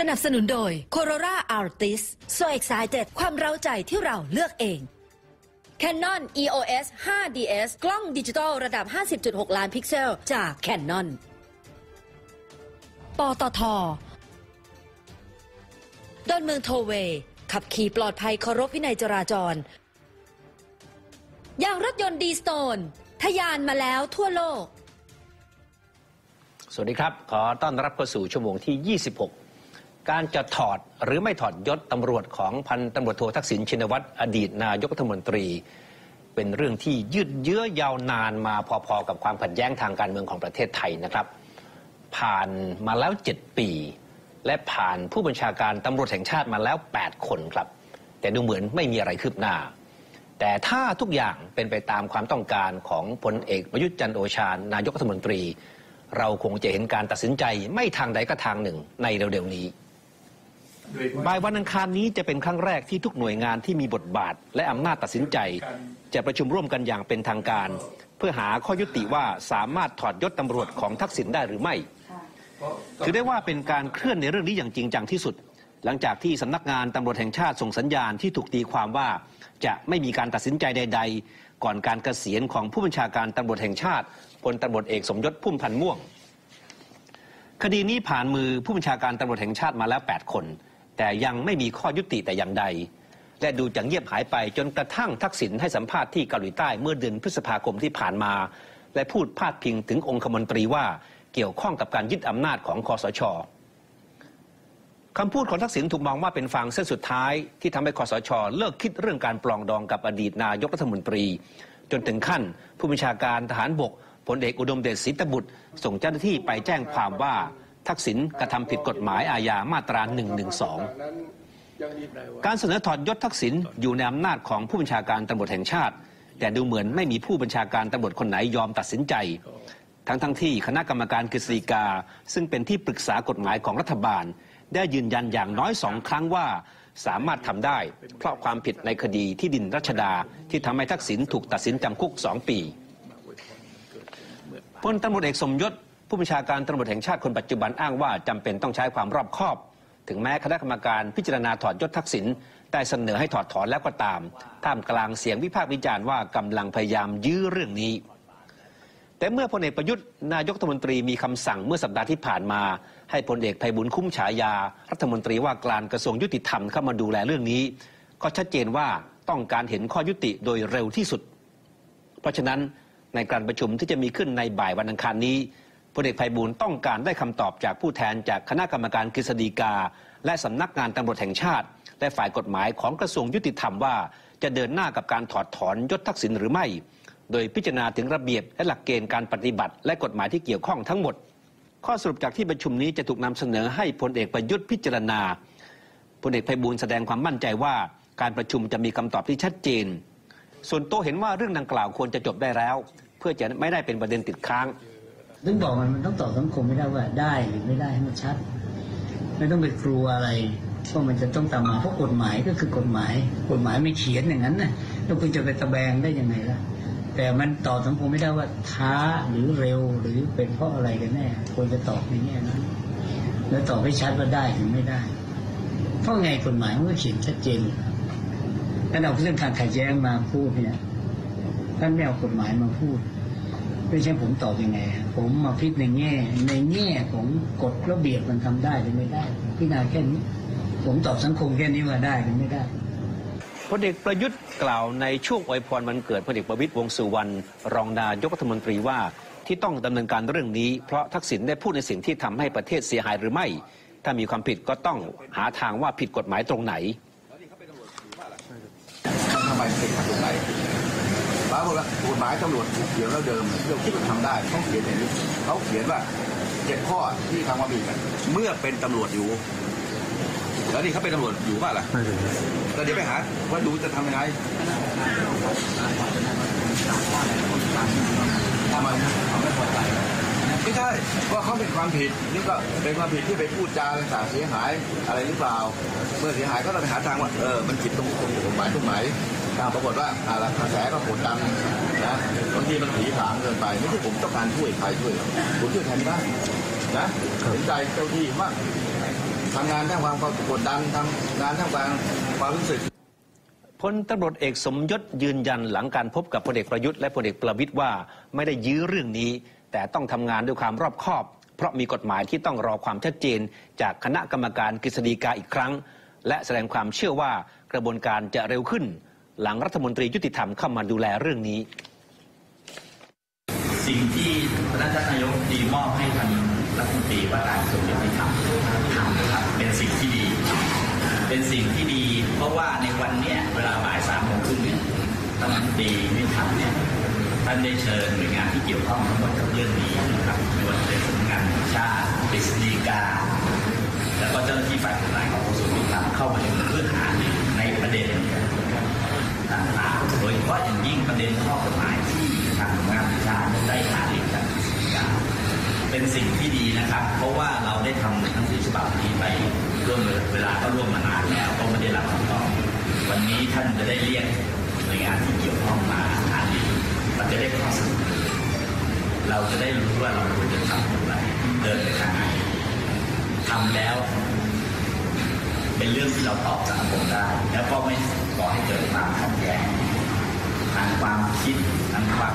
สนับสนุนโดย Corolla Altis So excited ความเร้าใจที่เราเลือกเอง Canon EOS 5DS กล้องดิจิตอลระดับ 50.6 ล้านพิกเซล จาก Canon ปตทดอนเมืองโทเว ขับขี่ปลอดภัยเคารพวินัยจราจร อย่างรถยนต์ดีสโตนทะยานมาแล้วทั่วโลก สวัสดีครับ ขอต้อนรับเข้าสู่ชั่วโมงที่ 26 การจะถอดหรือไม่ถอดยศตำรวจของพันตำรวจโททักษิณชินวัตรอดีตนายกรัฐมนตรี เป็นเรื่องที่ยืดเยื้อยาวนานมาพอๆกับความขัดแย้งทางการเมืองของประเทศไทยนะครับ ผ่านมาแล้ว 7 ปี และผ่านผู้บัญชาการตำรวจแห่งชาติมาแล้ว 8 คนครับ แต่ดูเหมือนไม่มีอะไรคืบหน้า แต่ถ้าทุกอย่างเป็นไปตามความต้องการของพลเอกประยุทธ์จันโอชานายกรัฐมนตรี เราคงจะเห็นการตัดสินใจไม่ทางใดก็ทางหนึ่งในเร็วๆนี้ บ่ายวันอังคารนี้จะเป็นครั้งแรกที่ทุกหน่วยงานที่มีบทบาท และอำนาจตัดสินใจ จะประชุมร่วมกันอย่างเป็นทางการ เพื่อหาข้อยุติว่าสามารถถอดยศตำรวจของทักษิณได้หรือไม่ถือได้ว่าเป็นการเคลื่อนในเรื่องนี้อย่างจริงจังที่สุด หลังจากที่สำนักงานตำรวจแห่งชาติส่งสัญญาณที่ถูกตีความว่าจะไม่มีการตัดสินใจใด ๆ ก่อนการเกษียณของผู้บัญชาการตำรวจแห่งชาติพลตำรวจเอกสมยศพุ่มพันธ์ม่วง คดีนี้ผ่านมือผู้บัญชาการตำรวจแห่งชาติมาแล้ว 8 คน แต่ยังไม่มีข้อยุติแต่อย่างใด และดูจะเงียบหายไปจนกระทั่งทักษิณให้สัมภาษณ์ที่เกาหลีใต้เมื่อเดือนพฤษภาคมที่ผ่านมา และพูดพาดพิงถึงองคมนตรีว่าเกี่ยวข้องกับการยึดอำนาจของคอสชคำพูดของทักษิณถูกมองว่าเป็นฟางเส้นสุดท้ายที่ทำให้คอสชเลิกคิดเรื่องการปลองดองกับอดีตนายกรัฐมนตรี จนถึงขั้น ผู้บัญชาการทหารบกพลเอกอุดมเดชศรีตบุตร ส่งเจ้าหน้าที่ไปแจ้งความว่า ทักษิณกระทำผิดกฎหมายอาญามาตรา 112 การเสนอถอดยศทักษิณอยู่ในอำนาจของผู้บัญชาการตำรวจแห่งชาติ แต่ดูเหมือนไม่มีผู้บัญชาการตำรวจคนไหนยอมตัดสินใจ ทั้งทั้งที่คณะกรรมการกฤษฎีกา ซึ่งเป็นที่ปรึกษากฎหมายของรัฐบาล ได้ยืนยันอย่างน้อยสองครั้งว่าสามารถทำได้ เพราะความผิดในคดีที่ดินรัชดาที่ทำให้ทักษิณถูกตัดสินจำคุกสองปีพลตำรวจเอกสมยศ ผู้บัญชาการตำรวจแห่งชาติคนปัจจุบันอ้างว่าจำเป็นต้องใช้ความรอบคอบ ถึงแม้คณะกรรมการพิจารณาถอดยศทักษิณได้เสนอให้ถอดถอนแล้วก็ตาม ท่ามกลางเสียงวิพากษ์วิจารณ์ว่ากำลังพยายามยื้อเรื่องนี้ แต่เมื่อพลเอกประยุทธ์นายกรัฐมนตรีมีคำสั่งเมื่อสัปดาห์ที่ผ่านมา ให้พลเอกไพบุญคุ้มฉายา รัฐมนตรีว่าการกระทรวงยุติธรรมเข้ามาดูแลเรื่องนี้ ก็ชัดเจนว่าต้องการเห็นข้อยุติโดยเร็วที่สุด เพราะฉะนั้นในการประชุมที่จะมีขึ้นในบ่ายวันอังคารนี้ พลเอกไพบูลต้องการได้คำตอบจากผู้แทนจากคณะกรรมการกฤษฎีกา และสำนักงานตำรวจแห่งชาติ และฝ่ายกฎหมายของกระทรวงยุติธรรมว่า จะเดินหน้ากับการถอดถอนยศทักษิณหรือไม่ โดยพิจารณาถึงระเบียบและหลักเกณฑ์การปฏิบัติ และกฎหมายที่เกี่ยวข้องทั้งหมด ข้อสรุปจากที่ประชุมนี้จะถูกนำเสนอให้พลเอกประยุทธ์พิจารณาพลเอกไพบูลแสดงความมั่นใจว่าการประชุมจะมีคำตอบที่ชัดเจน ส่วนตัวเห็นว่าเรื่องดังกล่าวควรจะจบได้แล้ว เพื่อจะไม่ได้เป็นประเด็นติดค้าง ถึงบอกมันมันต้องตอบสังคมไม่ได้ว่าได้หรือไม่ได้ให้มันชัด ไม่ต้องไปกลัวอะไรเพราะมันจะต้องตามมาเพราะกฎหมายก็คือกฎหมาย กฎหมายไม่เขียนอย่างนั้นนะแล้วคุณจะไปตะแบงได้ยังไงล่ะ แต่มันตอบสังคมไม่ได้ว่าช้าหรือเร็วหรือเป็นเพราะอะไรกันแน่ควรจะตอบในแง่นั้นแล้วตอบให้ชัดว่าได้หรือไม่ได้ เพราะไงกฎหมายมันก็เขียนชัดเจนอยู่แล้วถ้าเอาเรื่องการขัดแย้งมาพูดเนี่ยท่านไม่เอากฎหมายมาพูด ไม่ใช่ผมตอบยังไงผมมาพิจในแง่ ในแง่ของกฎระเบียบมันทำได้หรือไม่ได้ พิจารณาแค่นี้ ผมตอบสังคมแค่นี้ว่าได้หรือไม่ได้พลเอกประยุทธ์กล่าวในช่วงอวยพรวันเกิดพลเอกประวิตยวงสุวรรณรองนายกรัฐมนตรีว่าที่ต้องดำเนินการเรื่องนี้ เพราะทักษิณได้พูดในสิ่งที่ทำให้ประเทศเสียหายหรือไม่ ถ้ามีความผิดก็ต้องหาทางว่าผิดกฎหมายตรงไหน ทำไมติดขัดตรงไหนป้าบอกว่ากฎหมายตำรวจถูกเขียนแล้วเดิมเราคิดว่าทำได้เขาเขียนอย่างนี้เขาเขียนว่าเจ็ดข้อที่ทำความผิดกันเมื่อเป็นตำรวจอยู่ แล้วนี่เขาเป็นตำรวจอยู่ป่ะล่ะแล้วเดี๋ยวไปหาว่าดูจะทำยังไงทำไมไม่พอใจไม่ใช่ว่าเขาเป็นความผิดนี่ก็เป็นความผิดที่ไปพูดจาต่างๆเสียหายอะไรหรือเปล่า เมื่อเสียหายก็ต้องไปหาทางว่าเออมันผิดตรงตรงกฎหมายตรงไหน ปรากฏว่าอะไรกระแสก็กดดันนะบางทีมันผีผางเกินไปไม่ใช่ผมต้องการช่วยใครช่วยผมช่วยแทนได้นะเห็นใจเจ้าที่มากทำงานท่ามกลางความกดดันทำงานท่ามกลางความรู้สึกพลตำรวจเอกสมยศยืนยันหลังการพบกับพลเอกประยุทธ์และพลเอกประวิตยว่าไม่ได้ยื้อเรื่องนี้ แต่ต้องทำงานด้วยความรอบคอบ เพราะมีกฎหมายที่ต้องรอความชัดเจน จากคณะกรรมการกฤษฎีกาอีกครั้ง และแสดงความเชื่อว่ากระบวนการจะเร็วขึ้น หลังรัฐมนตรียุติธรรมเข้ามาดูแลเรื่องนี้ สิ่งที่พระท่านนายกดีมอบให้ทางรัฐมนตรีว่าการกระทรวงยุติธรรมทำนะครับเป็นสิ่งที่ดี เป็นสิ่งที่ดี เพราะว่าในวันเนี้ยเวลาบ่ายสามโมงครึ่งเนี่ยท่านรัฐมนตรียุติธรรมเนี่ยท่านได้เชิญหน่วยงานที่เกี่ยวข้องทั้งหมดกับเรื่องนี้นะครับไม่ว่าจะเป็นสำนักงานชาติกฤษฎีกาแล้วก็เจ้าหน้าที่ฝ่ายกฎหมายของ ด็นข้อกฎหมายที่ทางงานวิชาได้หารือกันเป็นสิ่งที่ดีนะครับ เพราะว่าเราได้ทำหนังสือฉบับนี้ไปร่วมเวลาก็ร่วมมานานแล้วก็ไม่ได้รับคำตอบวันนี้ท่านจะได้เรียกหน่วยงานที่เกี่ยวข้องมาหารือมันจะได้ข้อสรุปเราจะได้รู้ว่าเราควรจะทำอย่างไรเดินไปทางไหนทำแล้ว เป็นเรื่องที่เราตอบสังคมได้ แล้วก็ไม่ก่อให้เกิดความขัดแย้ง ทางความคิดทางความ